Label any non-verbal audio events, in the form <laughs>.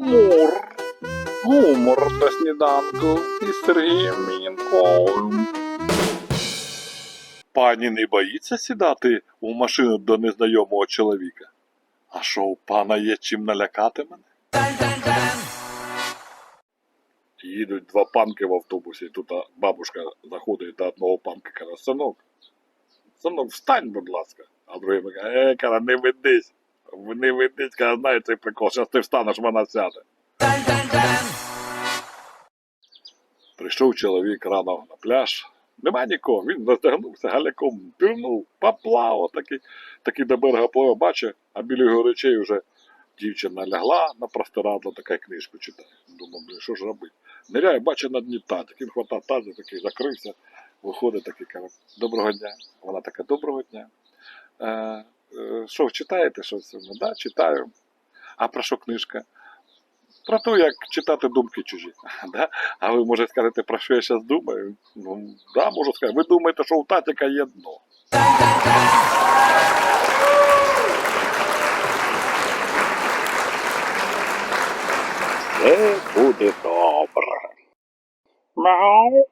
Мур. Гумор на сніданку із Сергієм Мінковим. Пані не боїться сідати у машину до незнайомого чоловіка? А що у пана є чим налякати мене? Їдуть два панки в автобусі, тут бабушка заходить до одного панка, каже, синок, синок, встань, будь ласка. А другий каже, е, каже, не ведись. Не ведись, каже, знаєш цей прикол, зараз ти встанеш, вона сяде. Прийшов чоловік рано на пляж. Нема нікого, він застегнувся галяком, пірнув, поплав, такий, такий до берега пливе, бачить, а біля його речей вже дівчина лягла на простирадло, така книжку читає. Думав, блін, що ж робити? Ниряє, бачить на дні тазик, він хватає тазик, такий закрився, виходить такий, каже, доброго дня. Вона така, доброго дня. Е, що, ви читаєте щось? Ну, да, читаю. А про що книжка? Про те, як читати думки чужі. <laughs> Да? А ви може скажете, про що я зараз думаю? Ну, да, можу сказати. Ви думаєте, що у татіка є дно. Все буде добре. Мяу.